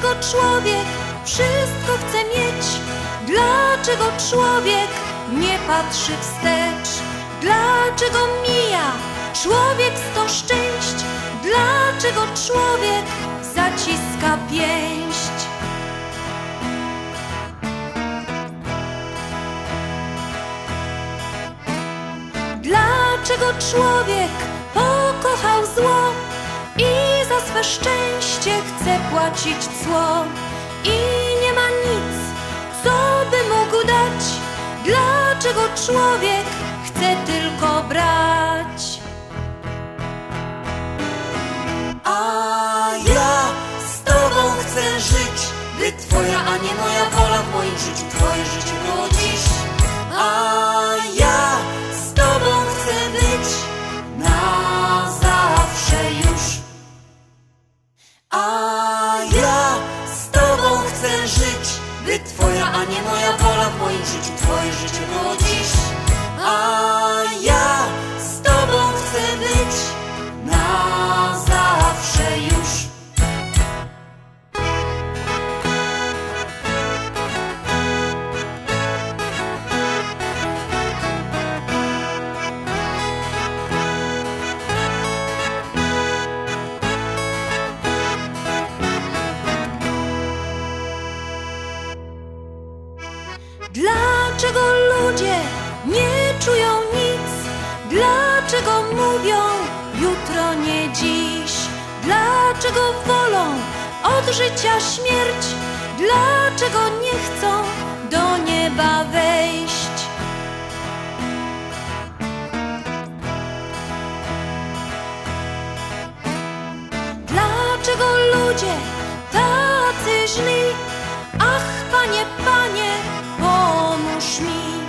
człowiek wszystko chce mieć? Dlaczego człowiek nie patrzy wstecz? Dlaczego mija człowiek sto szczęść? Dlaczego człowiek zaciska pięść? Dlaczego człowiek szczęście chce płacić cło i nie ma nic, co by mógł dać? Dlaczego człowiek chce tylko brać? A ja z Tobą chcę żyć, by Twoja, a nie moja wola w moim życiu, Twoje życie było dziś. A by Twoja, a nie moja wola w moim życiu, Twoje życie było dziś. A ja od życia śmierć? Dlaczego nie chcą do nieba wejść? Dlaczego ludzie tacy źli? Ach, panie, panie, pomóż mi,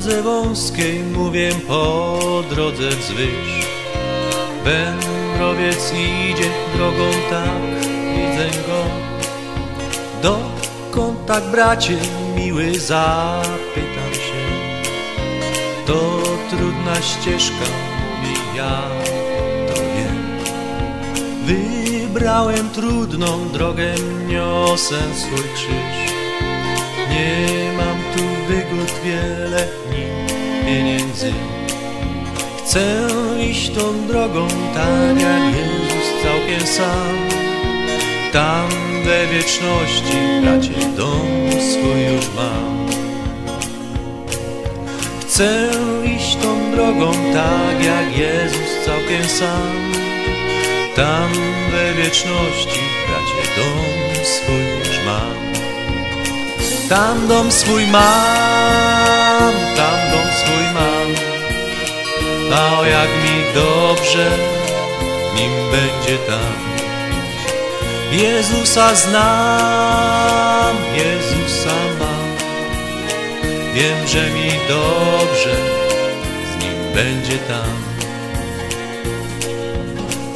drodze wąskiej mówię po drodze wzwyż. Wędrowiec idzie drogą tak, widzę go. Dokąd tak bracie miły zapytam się. To trudna ścieżka, mówi ja to wiem. Wybrałem trudną drogę, niosę swój krzyż. Nie mam tu wygód wiele, ni pieniędzy. Chcę iść tą drogą tak jak Jezus całkiem sam. Tam we wieczności, bracie, dom swój już mam. Chcę iść tą drogą tak jak Jezus całkiem sam. Tam we wieczności, bracie, dom swój już mam. Tam dom swój mam, tam dom swój mam. A o jak mi dobrze, nim będzie tam. Jezusa znam, Jezusa mam. Wiem, że mi dobrze, z nim będzie tam.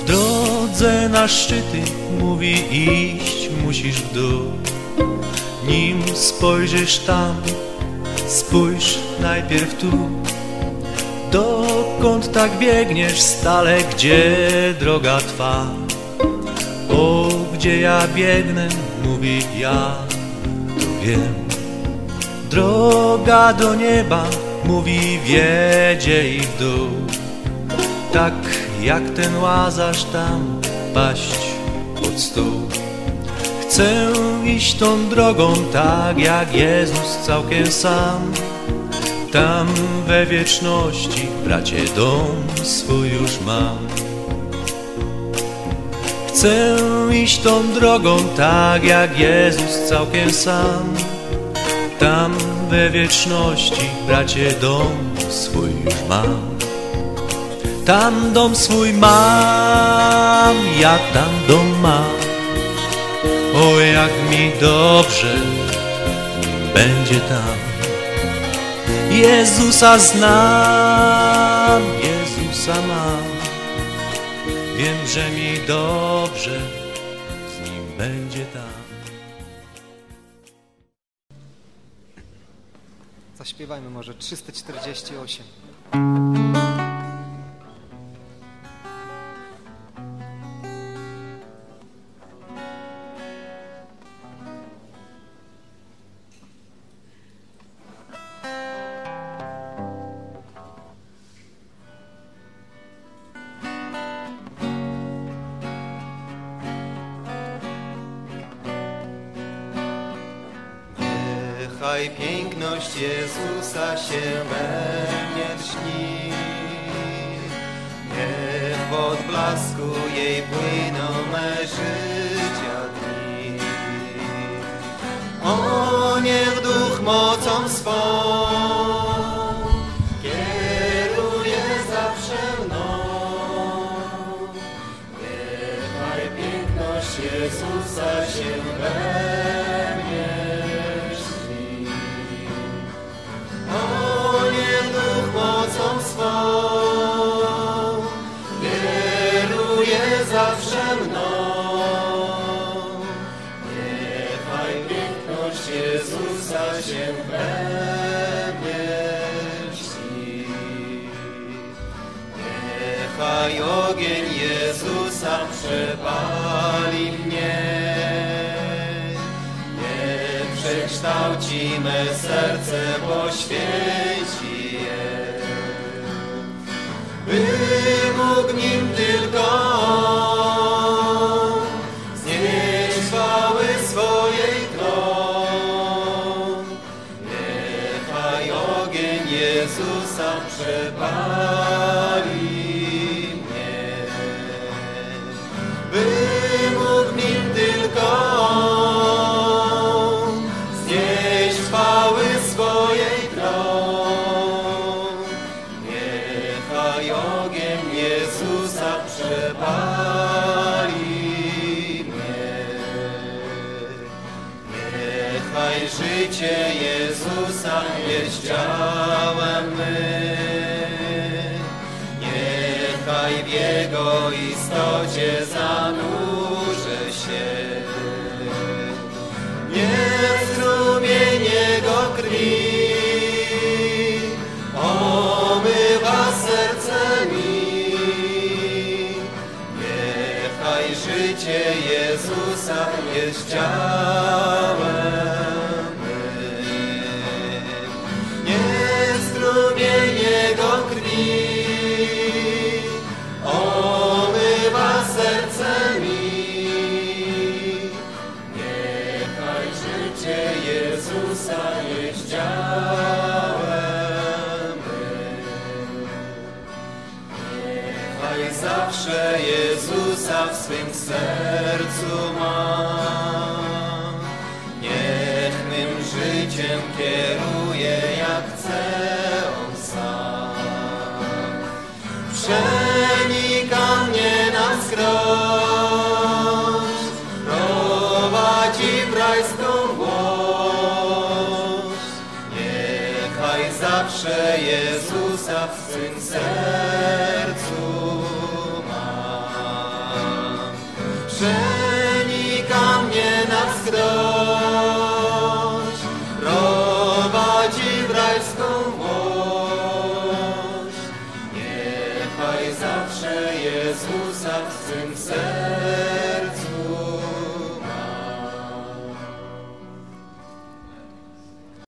W drodze na szczyty mówi iść musisz w dół. Nim spojrzysz tam, spójrz najpierw tu. Dokąd tak biegniesz stale, gdzie droga twa? O, gdzie ja biegnę, mówi ja, to wiem. Droga do nieba, mówi wiedzie i w dół. Tak jak ten łazarz tam paść pod stół. Chcę iść tą drogą tak jak Jezus całkiem sam. Tam we wieczności, bracie, dom swój już mam. Chcę iść tą drogą tak jak Jezus całkiem sam. Tam we wieczności, bracie, dom swój już mam. Tam dom swój mam, ja tam dom mam. O, jak mi dobrze będzie tam. Jezusa znam, Jezusa mam. Wiem, że mi dobrze z nim będzie tam. Zaśpiewajmy może 348. Niechaj piękność Jezusa się we mnie lśni. Niech w odblasku jej płyną me życia dni. O, niech duch mocą swą Jezusa się we Jezusa się lśni. Niechaj ogień Jezusa przepali mnie. Niech przekształci me serce, je. Przepali mnie, by mógł nim tylko znieść chwały swojej tron. Niechaj ogień Jezusa przepali mnie. Niechaj życie Jezusa jest ciałem my. Niechaj w Jego istocie zanurzę się. Niech strumień Jego krwi omywa serce mi. Niechaj życie Jezusa jest ciałem Jezusa jest mym. Niechaj zawsze Jezusa w swym sercu mam. Niech mym życiem kieruje jak chce On sam. Przenika mnie na wskroś, zawsze Jezusa w swym sercu mam. Przenika mnie na wskroś,